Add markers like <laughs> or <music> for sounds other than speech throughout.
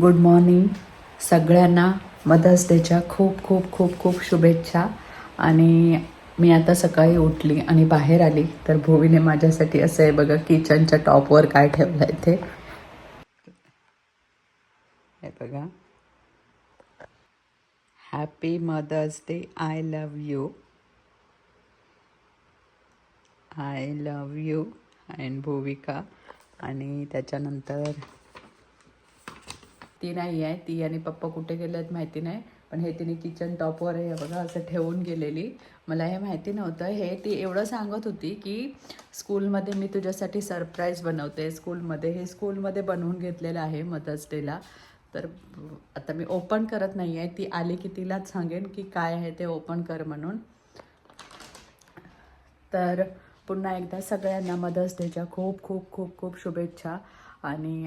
Good morning सगळ्यांना mother's डेच्या खूप खूप खूप खूप शुभेच्छा. आणि मी आता सकाळी उठली आणि बाहेर आली तर भुवीने माझ्यासाठी असं आहे बघा किचनच्या टॉपवर काय ठेवलं आहे ते हे बघा happy mother's day I love you I love you and Bhuvika आणि त्याच्यानंतर ती नाही आहे. ती आणि पप्पा कुठे गेले आहेत माहिती नाही. पण हे तिने किचन टॉपवर आहे बघा असं ठेवून गेलेली. मला हे माहिती नव्हतं. हे ती एवढं सांगत होती की स्कूलमध्ये मी तुझ्यासाठी सरप्राईज बनवते. स्कूलमध्ये हे स्कूलमध्ये बनवून घेतलेलं आहे मदर्स डेला तर आता मी ओपन करत नाही आहे ती आली की तिलाच सांगेन की काय आहे ते ओपन कर म्हणून. तर पुन्हा एकदा सगळ्यांना मदर्स डेच्या खूप खूप खूप खूप शुभेच्छा. आणि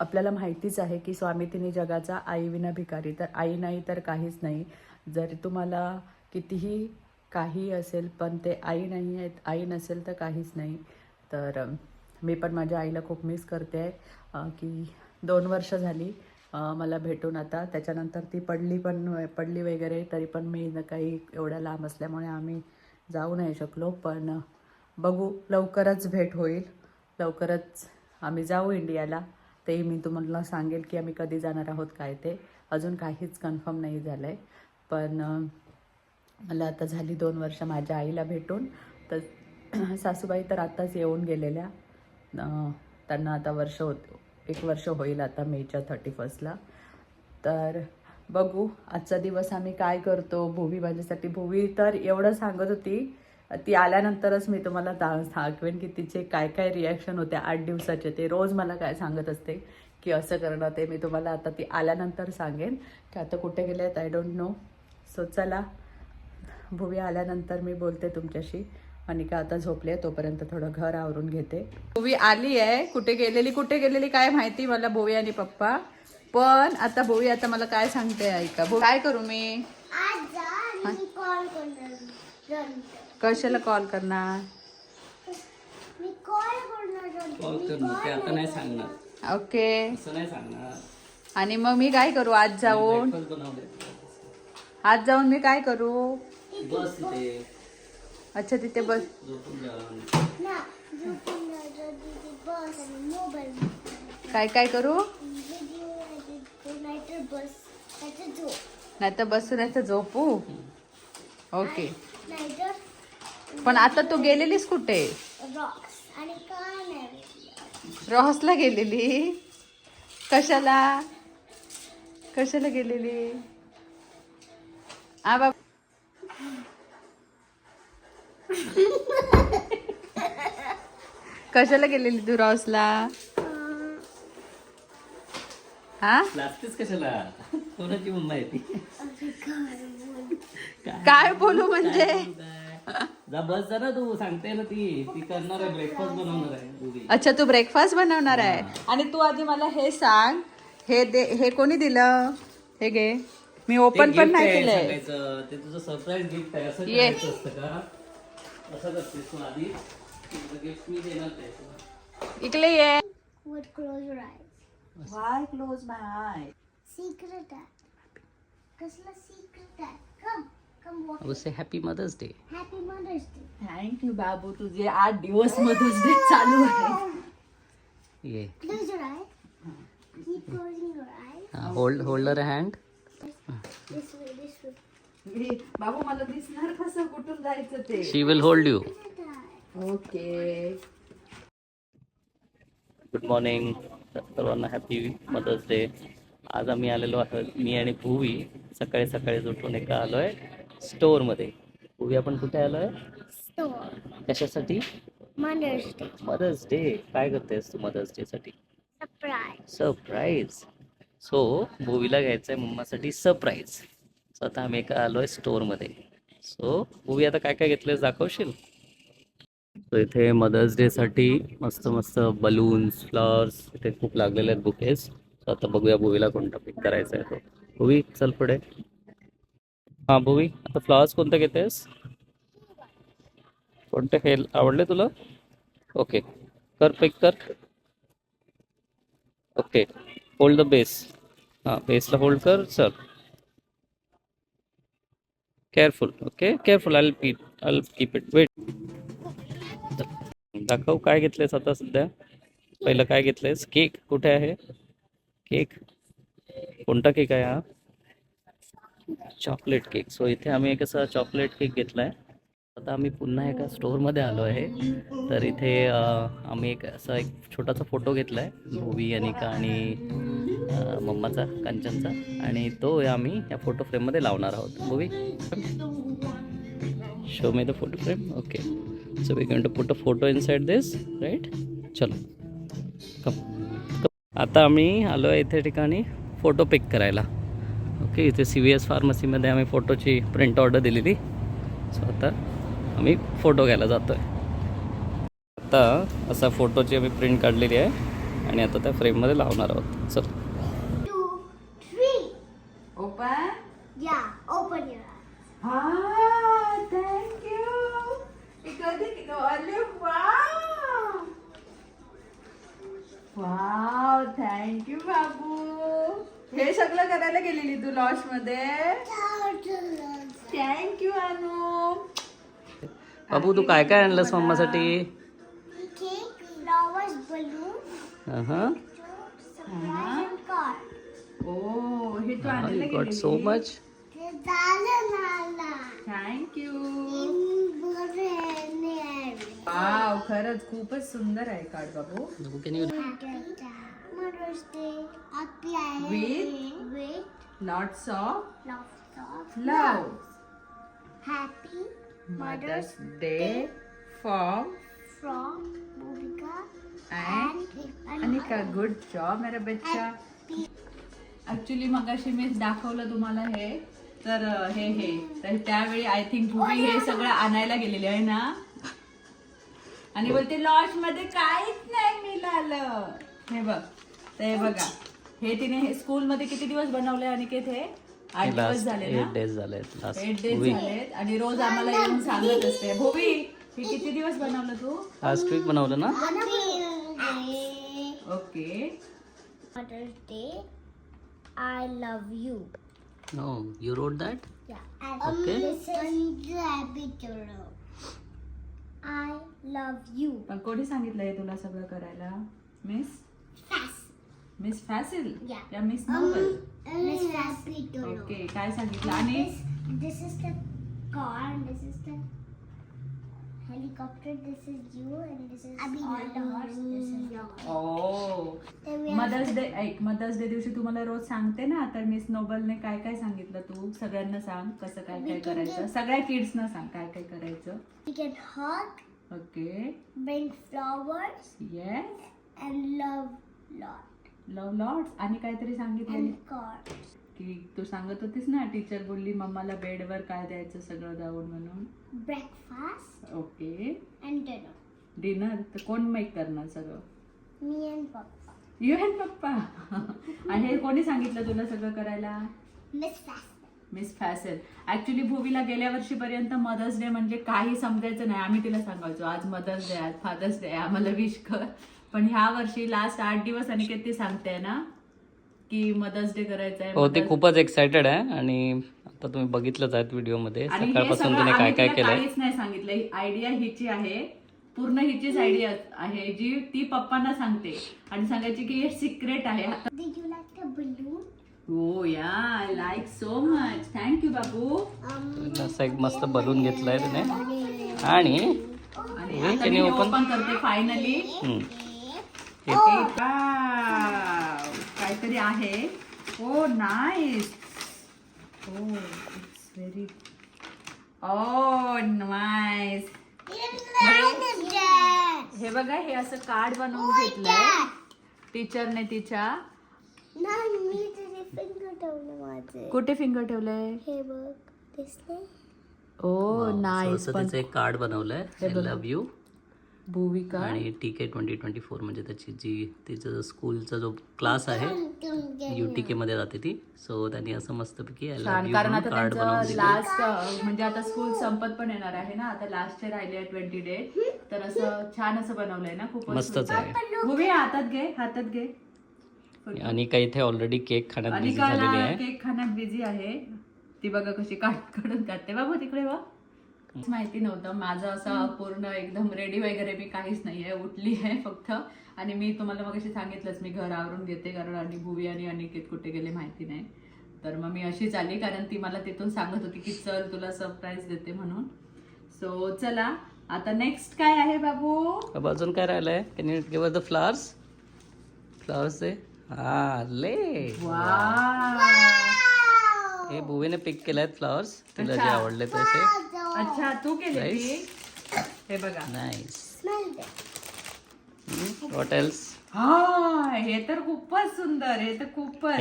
आपल्याला माहितीच आहे की स्वामी तिने जगाचा आई विना भिकारी. तर आई नाही तर काहीच नाही. जरी तुम्हाला कितीही काही असेल पण ते आई नाही आहेत आई नसेल तर काहीच नाही. तर मी पण माझ्या आईला खूप मिस करते आहे की दोन वर्ष झाली मला भेटून आता. त्याच्यानंतर ती पडली पण पडली वगैरे तरी पण मी न काही एवढ्या लांब असल्यामुळे आम्ही जाऊ नाही शकलो. पण बघू लवकरच भेट होईल. लवकरच आम्ही जाऊ इंडियाला. तेही मी तुम्हाला सांगेल की आम्ही कधी जाणार आहोत काय ते. अजून काहीच कन्फर्म नाही झालं आहे पण मला आता झाली दोन वर्ष माझ्या आईला भेटून. तर सासूबाई तर आत्ताच येऊन गेलेल्या. त्यांना आता वर्ष होत एक वर्ष होईल आता मेच्या थर्टी फर्स्टला तर बघू आजचा दिवस आम्ही काय करतो भुवी माझ्यासाठी भुवी तर एवढं सांगत होती ती आल्यानंतरच मी तुम्हाला दाखवेन सांगवेन की तिचे काय काय रिॲक्शन होते आठ दिवसाचे. ते रोज मला काय सांगत असते की असं करणं ते मी तुम्हाला आता ती आल्यानंतर सांगेन. की आता कुठे गेले आहेत आय डोंट नो सो चला भुवी आल्यानंतर मी बोलते तुमच्याशी. आणि का आता झोपले तोपर्यंत थोडं घर आवरून घेते. भुवी आली आहे कुठे गेलेली कुठे गेलेली काय माहिती मला भुवी आणि पप्पा. पण आता भुवी आता मला काय सांगते ऐका भुवी काय करू मी? आज जा आणि मी कॉल करणार नंतर. कशाला कॉल करणार? मी कॉल करणार नंतर. कॉल कर मग ते आता नाही सांगणार. ओके. असं नाही सांगणार. आणि मग मी काय करू आज जाऊन? आज जाऊन मी काय करू? अच्छा तिथे बस. काय काय करू? नाही तर बसू नाही तर झोपू? ओके. पण आता तू गेलेलीस कुठे? रॉसला गेलेली. कशाला? कशाला गेलेली? आ बाब. कशाला गेलेली तू रॉसला? हा? लागतेच कशाला? कोणाची मम्मा आहे ती काय बोलू म्हणजे? काय? जा बस जा ना तू. सांगते ना ती. ती करणार आहे ब्रेकफास्ट बनवणार आहे अच्छा तू ब्रेकफास्ट बनवणार आहे? आणि तू आधी मला हे सांग. हे दे हे कोणी दिलं? हे घे. मी ओपन पण नाही केलंय. सांगायचं. ते तुझं सरप्राईज गिफ्ट आहे. असं ये. करायचं असतं का? असं करतेस तू आधी. गिफ्ट मी देणार. इकडे ये would close your eyes. Why close my eye? Secret आहे. कसला secret आहे? Come, come walk. I would say happy Mother's Day. Happy Mother's Day. Thank you बाबू तुझे आठ दिवस मधून डे चालू आहे ये Close your eyes. Keep closing your eyes. Hold holder hand This way, this way. बाबू मला दिसणार कसं कुठून जायचं ते she will hold you okay good morning सर्वांना हॅपी मदर्स डे आज आम्ही आलेलो आहोत मी आणि भुवी. सकाळी सकाळी उठून एका आलोय स्टोअरमध्ये भुवी आपण कुठे आलोय. कशासाठी? Mother's Day. मदर्स डे काय करतेस तू मदर्स डे साठी. सरप्राईज सो भुवीला घ्यायचंय मम्मासाठी सरप्राईज सो आता आम्ही एका आलोय स्टोअरमध्ये सो भुवी आता काय काय घेतलंयस दाखवशील? सो इथे मदर्स डे साठी मस्त मस्त बलून्स फ्लॉवर्स इथे खूप लागलेले आहेत बुकेस सो आता बघूया भुवीला कोणता पिक करायचा आहे तो. भुवी चल पुढे. हा भुवी आता फ्लॉवर्स कोणते घेतेस? कोणते हे आवडले तुला? ओके कर पिक कर. ओके होल्ड द बेस हां बेसला होल्ड कर चल. Careful okay careful I pit I keep it wait दाखव काय घेतलेस आता सध्या? पहिलं काय घेतलेस केक कुठे आहे? केक? कोणता केक आहे हा? Chocolate cake. सो इथे आम्ही एक असा चॉकलेट केक घेतला आहे आता आम्ही पुन्हा एका स्टोअरमध्ये आलो आहे. तर इथे आम्ही एक असा एक छोटासा फोटो घेतला आहे भुवी अनिका आणि मम्माचा कांचनचा. आणि तो आम्ही या फोटो फ्रेममध्ये लावणार आहोत. Bhuvi? Show me the photo frame okay so we're going to put a photo inside this right? चलो. कम आता आम्ही आलो आहे इथे ठिकाणी फोटो पिक करायला. ओके इथे सी व्ही एस फार्मसीमध्ये आम्ही फोटोची प्रिंट ऑर्डर दिलेली. सो आता आम्ही फोटो घ्यायला जातो आहे आता असा फोटोची आम्ही प्रिंट काढलेली आहे आणि आता त्या फ्रेममध्ये लावणार आहोत. चल Two, three. Open Yeah, open your eyes. हा थँक्यू कधी अरे वाव वाव थँक्यू बाबू हे सगळं करायला गेलेली तू लॉशमध्ये. थँक्यू अनु बाबू तू काय काय आणलंस मम्मासाठी Cake, flowers, balloons, हां. ओ हे तू आणलं got so much. Thank you. Wow खरंच खूपच सुंदर आहे card Babu. Lots of lots of love Happy mother's day from and Anika good job मेरा बच्चा. ऍक्च्युली मगाशी मी दाखवलं तुम्हाला हे. तर हे हे. तर त्यावेळी आय थिंक भूमी हे सगळं आणायला गेलेले आहे ना? आणि बोलते लॉजमध्ये काहीच नाही मिळालं. हे बघ तर हे बघा. हे तिने हे स्कूल मध्ये किती दिवस बनवले अनिकेत हे? आठ दिवस झाले एट ना डेज झाले एट डेज झालेत. आणि रोज आम्हाला येऊन सांगत असते. भोवी हे किती दिवस बनवलं तू? लास्ट वीक बनवलं ना. Okay. I love you. No you wrote that Yeah. I love you पण कोणी सांगितलं हे तुला सगळं करायला? मिस फॅस मिस फॅसिल ओके काय सांगितलं? आणि? This is the corn this is the helicopter. This is you and this is all the horse. This is your. Oh mother's day ऐक मदर्स डे दिवशी तुम्हाला रोज सांगते ना तर मिस नोबलने काय काय सांगितलं तू सगळ्यांना सांग कसं काय काय करायचं सगळ्या किड्सना सांग काय काय करायचं we can hug, okay bring flowers, yes and love lot love lots आणि काहीतरी सांगितलं. की तू सांगत होतीस ना टीचर बोलली मम्माला बेडवर काय द्यायचं सगळं जाऊन म्हणून. Breakfast okay. डिनर तर कोण मेक करणार सगळं? and Papa. यू अँड पप्पा? <laughs> आणि हे कोणी सांगितलं तुला सगळं करायला? Fast. मिस फॅसेल ऍक्च्युली भूवीला गेल्या वर्षीपर्यंत मदर्स डे म्हणजे काही समजायचं नाही. आम्ही तिला सांगायचो आज मदर्स डे आज फादर्स डे आम्हाला विश कर. पण ह्या वर्षी लास्ट आठ दिवस अनिकेत ती सांगते ना की मदर्स डे करायचा आहे हो ती खूपच एक्सायटेड आहे आणि आता तुम्ही बघितलंच आहेत व्हिडिओमध्ये. हे सकाळपासून तिने काय काय काहीच नाही सांगितलं. आयडिया हिची आहे. पूर्ण हिचीच आयडिया आहे. जी ती पप्पांना सांगते. आणि सांगायची की हे सिक्रेट आहे. आता Did you like the balloon? हो या like so much thank you Babu. Um. असं एक मस्त बलून घेतलाय तिने आणि? हे आता मी? ओपन करते फायनली हम्म, काहीतरी आहे. हो नाईस हो इट्स व्हेरी ओ नाईस हे बघा हे असं कार्ड बनवून घेतलंय. टीचरने तिच्या नाही मी तुझे फिंगर ठेवले माझे. कुठे फिंगर ठेवलंय? हे बघ दिसले? ओ नाईस एक कार्ड बनवलंय. आय. Love you Bhuvika. आणि T K twenty twenty four म्हणजे त्याची जी तिचं स्कूलचा जो क्लास आहे यू टी के मध्ये जाते ती. सो त्यांनी असं मस्तपैकी कारण आता त्यांचं लास्ट म्हणजे आता स्कूल संपत पण येणार आहे ना? आता लास्टचे राहिले ट्वेंटी डे तर असं छान असं बनवलंय ना? खूप मस्तच आहे. भूवी हातात घे हातात घे. आणि काही इथे ऑलरेडी केक खाण्यात बिझी झालेली आहे. केक खाण्यात बिझी आहे. ती बघा कशी काढ काढून काढते. बाबू तिकडे वा माहिती नव्हतं. माझं असं पूर्ण एकदम रेडी वगैरे मी काहीच नाहीये. उठली आहे फक्त. आणि मी तुम्हाला मग सांगितलंच मी घर आवरून घेते कारण आणि भुवी आणि अनिकेत कुठे गेले माहिती नाही. तर मग मी अशीच आली कारण ती मला तिथून सांगत होती की चल तुला सरप्राईज देते म्हणून. सो चला. आता नेक्स्ट काय आहे बाबू? अजून काय राहिलंय? Can you give the flowers flowers दे हा ले. हे भुवीने पिक केले आहेत फ्लावर्स तिला जे. आवडले तसे. अच्छा तू केली हे बघा. नाईस. वॉट एल्स हा हे तर खूपच सुंदर हे तर खूपच.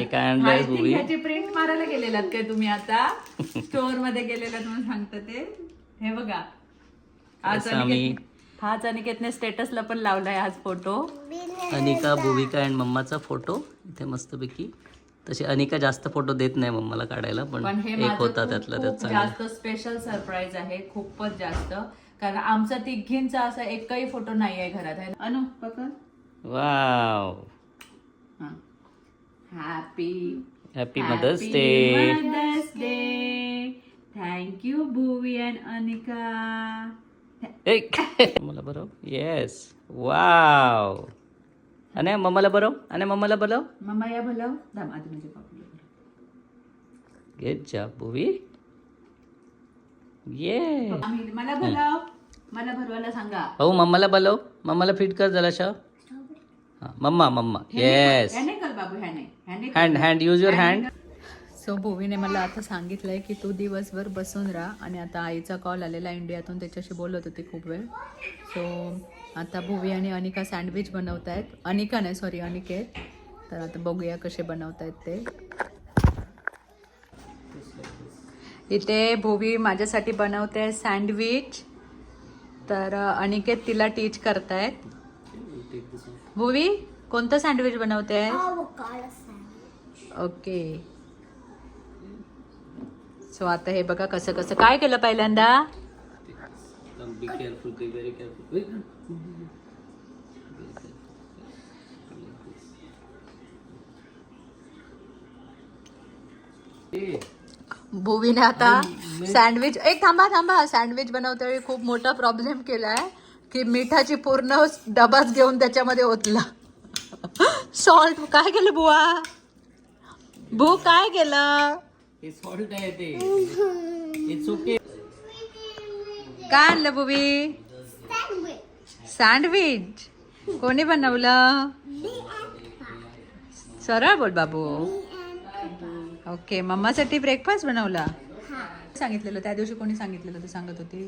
हे? ह्याची प्रिंट मारायला गेलेलात काय तुम्ही आता? स्टोरमध्ये गेलेलात म्हणून सांगता ते. हे बघा. आज असं आम्ही- अनिकेत हाच अनिकेतने स्टेटसला पण लावलाय आज फोटो अनिका भूविका अँड मम्माचा फोटो इथे मस्तपैकी. तशी अनिका जास्त फोटो देत नाही मम्माला काढायला पण हे एक होता त्यातला चांगला. जास्त स्पेशल सरप्राईज आहे खूपच जास्त. कारण आमचा तिघींचा असा एकही फोटो नाही आहे घरात आहे अनु पकड. Wow. Happy happy mother's day mother's day thank you Bhuvi and Anika मला बरं. येस वाव आणि मम्माला बरं आणि मम्माला बरं मम्मा या भलं दाम आधी म्हणजे पापडी गेट जा भुवी ये मला भरव मला भरवायला सांगा भाऊ मम्माला बोलव मम्माला फिट कर जराशा हा mama mama yes hand hand use your hand so भुवीने मला आता सांगितलंय की तू दिवसभर बसून राहा आणि आता आईचा कॉल आलेला इंडियातून त्याच्याशी बोलत होती खूप वेळ. सो आता भुवी आणि अनिका सँडविच बनवत आहेत अनिका नाही सॉरी अनिकेत. तर आता बघूया कसे बनवत आहेत ते. इथे भुवी माझ्यासाठी बनवते सँडविच तर अनिकेत तिला टीच करतायत. भुवी कोणतं सँडविच बनवते. ओके सो आता हे बघा कसं कसं काय केलं पहिल्यांदा? Be careful be very careful भुवीने आता सँडविच एक थांबा थांबा. सँडविच बनवताना खूप मोठा प्रॉब्लेम केलाय की मिठाची पूर्ण डबाच घेऊन त्याच्यामध्ये ओतला. सॉल्ट काय केलं बुवा? भू काय केलं? सॉल्ट आहे ते इट्स ओके काय आणलं भुवी Sandwich. सँडविच कोणी बनवलं. सरळ बोल बाबू. ओके मम्मासाठी ब्रेकफास्ट बनवला. सांगितलेलं त्या दिवशी कोणी सांगितलेलं तू सांगत होती.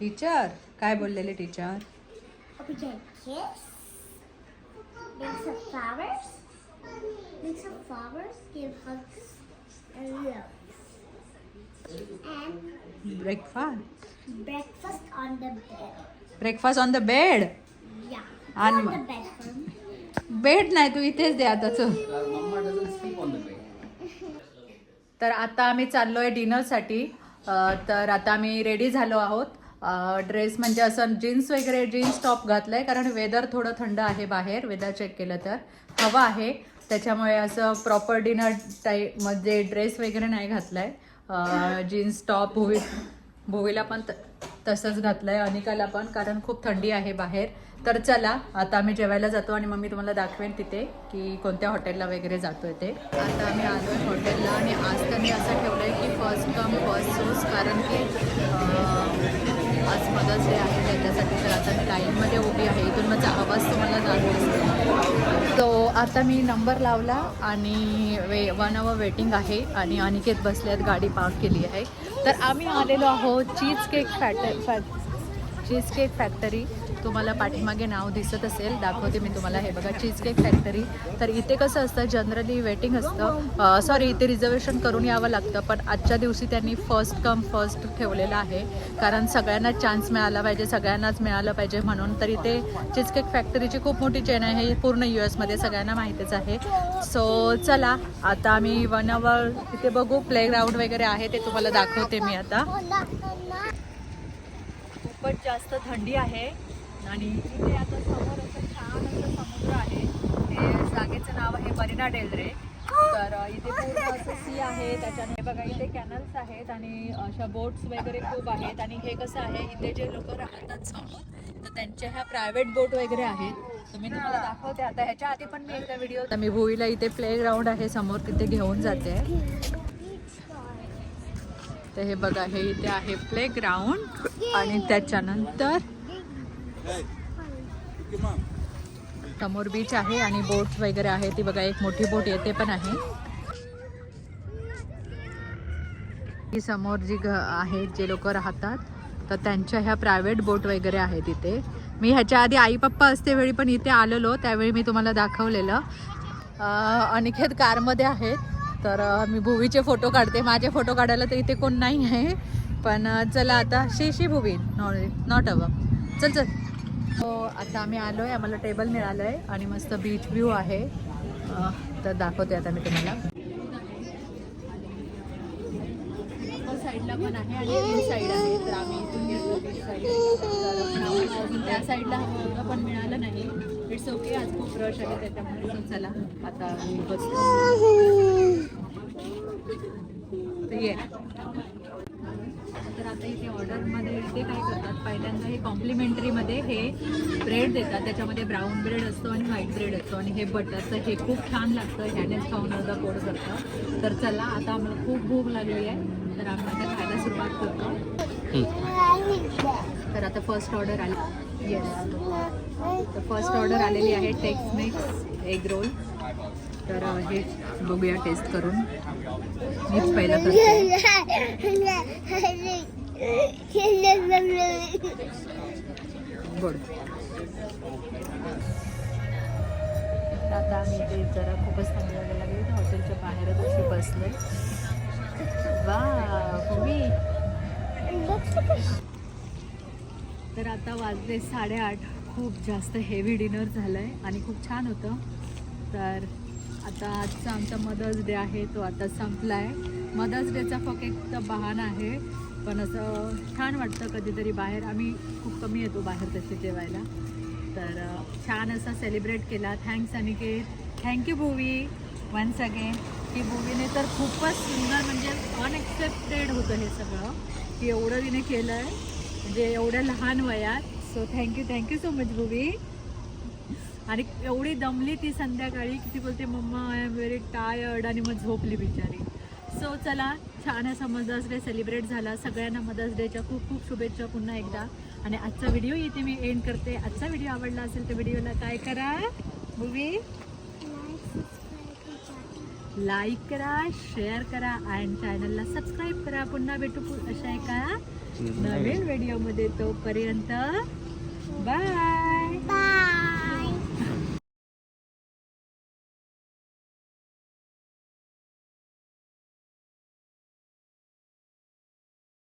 टीचर काय बोललेले teacher some flowers. Make some flowers. Give hugs and breakfast breakfast on the bed. Breakfast on the bed Yeah. And on the bedroom. Bed नाही तू इथेच दे आताच तर आता आम्ही चाललोय डिनरसाठी अं, तर आता आम्ही रेडी झालो आहोत. ड्रेस म्हणजे असं जीन्स वगैरे जीन्स टॉप घातलंय कारण वेदर थोडं थंड आहे बाहेर. वेदर चेक केलं तर. हवा आहे. त्याच्यामुळे असं प्रॉपर डिनर टाईप म्हणजे ड्रेस वगैरे नाही घातलाय. जीन्स टॉप भुवी भुवीला पण त- तसंच घातलंय अनिकाला पण कारण खूप थंडी आहे बाहेर. तर चला आता आम्ही जेवायला जातो आणि मग मी तुम्हाला दाखवेन तिथे की कोणत्या हॉटेलला वगैरे जातोय ते. आता आम्ही आलोय हॉटेलला आणि आज त्यांनी असं ठेवलं आहे की फर्स्ट कम फर्स्ट सोस कारण की आज मदर्स डे आहे त्याच्यासाठी तर आता मी लाईनमध्ये उभी आहे. इथून माझा आवाज तुम्हाला जात तो आता मी नंबर लावला आणि वे वन आवर वेटिंग आहे आणि अनिकेत बसल्यात गाडी पार्क केली आहे. तर आम्ही आलेलो आहोत चीज केक फॅट फॅ चीज केक फॅक्टरी तुम्हाला पाठीमागे नाव दिसत असेल दाखवते मी तुम्हाला. हे बघा चीज केक फॅक्टरी तर इथे कसं असतं जनरली वेटिंग असतं. सॉरी इथे रिझर्वेशन करून यावं लागतं पण आजच्या दिवशी त्यांनी फर्स्ट कम फर्स्ट ठेवलेलं आहे. कारण सगळ्यांना चान्स मिळाला पाहिजे सगळ्यांनाच मिळालं पाहिजे म्हणून. तर इथे चीज केक फॅक्टरीची खूप मोठी चेन आहे हे पूर्ण यू एसमध्ये सगळ्यांना माहितीच आहे. सो चला आता आम्ही वन आवर इथे बघू प्लेग्राऊंड वगैरे आहे ते तुम्हाला दाखवते मी आता. खूपच जास्त थंडी आहे. आणि इथे आता समोर असं छान असं समुद्र आहे. हे जागेचं नाव आहे मरीना डेलरे तर इथे पूर्ण असं सी आहे. त्याच्याने हे बघा इथे कॅनल्स आहेत आणि अशा बोट्स वगैरे खूप आहेत. आणि हे कसं आहे इथे जे लोक राहतात समोर तर त्यांच्या ह्या प्रायव्हेट बोट वगैरे आहेत. तर मी तुम्हाला दाखवते. आता ह्याच्या आधी पण मी एकदा व्हिडिओ मी भुईला इथे प्ले ग्राउंड आहे. समोर तिथे घेऊन जाते. तर हे बघा हे इथे आहे प्ले ग्राउंड आणि त्याच्यानंतर समोर बीच आहे आणि बोट वगैरे आहे ती बघा एक मोठी बोट येते पण आहे. ही समोर जी घ आहेत जे लोक राहतात तर त्यांच्या ह्या प्रायव्हेट बोट वगैरे आहेत इथे. मी ह्याच्या आधी आई पप्पा असते वेळी पण इथे आलेलो त्यावेळी मी तुम्हाला दाखवलेलं. अनिकेत कारमध्ये आहेत तर मी भुवीचे फोटो काढते. माझे फोटो काढायला तर इथे कोण नाही आहे पण चला आता शेशी शी भुवी. नॉट अव चल चल. हो आता आम्ही आलो आहे आम्हाला टेबल मिळालं आहे आणि मस्त बीच व्ह्यू आहे. तर दाखवते आता मी तुम्हाला. साईडला पण आहे आणि साईड आहे. तर आम्ही इथून त्या साईडला हवं पण मिळालं नाही. इट्स ओके आज खूप रश आहे त्याच्यामुळे so चला आता बसतो ये. आता इथे ऑर्डरमध्ये इथे काय करतात पहिल्यांदा हे कॉम्प्लिमेंटरीमध्ये हे ब्रेड देतात. त्याच्यामध्ये ब्राऊन ब्रेड असतो आणि व्हाईट ब्रेड असतो. आणि हे बटरचं हे खूप छान लागतं. ह्यानेच खाऊन अर्धा पोट करतं तर चला आता आम्हाला खूप भूक लागली आहे. तर आम्ही आता खायला सुरुवात करतो. तर आता फर्स्ट ऑर्डर आली. येस तर फर्स्ट ऑर्डर आलेली आहे टेक्स मिक्स एग रोल तर हे बघूया टेस्ट करून. मीच पहिलं करते. <laughs> गोड आता आम्ही ते जरा खूपच चांगलं वाजायला तर हॉटेलच्या बाहेरच अशी बसले वा मी तर आता वाजले साडेआठ. खूप जास्त हेवी डिनर झालं आहे आणि खूप छान होतं. तर आता आजचा आमचा मदर्स डे आहे तो आता संपला आहे मदर्स डेचा फक्त एक तर बहाणा आहे. पण असं छान वाटतं कधीतरी बाहेर. आम्ही खूप कमी येतो बाहेर तसे जेवायला. तर छान असा सेलिब्रेट केला. Thanks Aniket. Thank you Bhuvi once again की भूवीने तर खूपच सुंदर म्हणजे अनएक्सेप्टेड होतं हे सगळं. की एवढं तिने केलं आहे म्हणजे एवढ्या लहान वयात. So thank you thank you so much Bhuvi आणि एवढी दमली ती संध्याकाळी की ती बोलते mama I am very tired आणि मग झोपली बिचारी. सो चला छान असा मदर्स डे सेलिब्रेट झाला. सगळ्यांना मदर्स डेच्या खूप खूप शुभेच्छा पुन्हा एकदा. आणि आजचा व्हिडिओ इथे मी एंड करते. आजचा व्हिडिओ आवडला असेल तर व्हिडिओला काय करा? मूवी? लाईक करा शेअर करा आणि चॅनलला सबस्क्राईब करा. पुन्हा भेटू अशा एका नवीन व्हिडिओमध्ये तोपर्यंत. बाय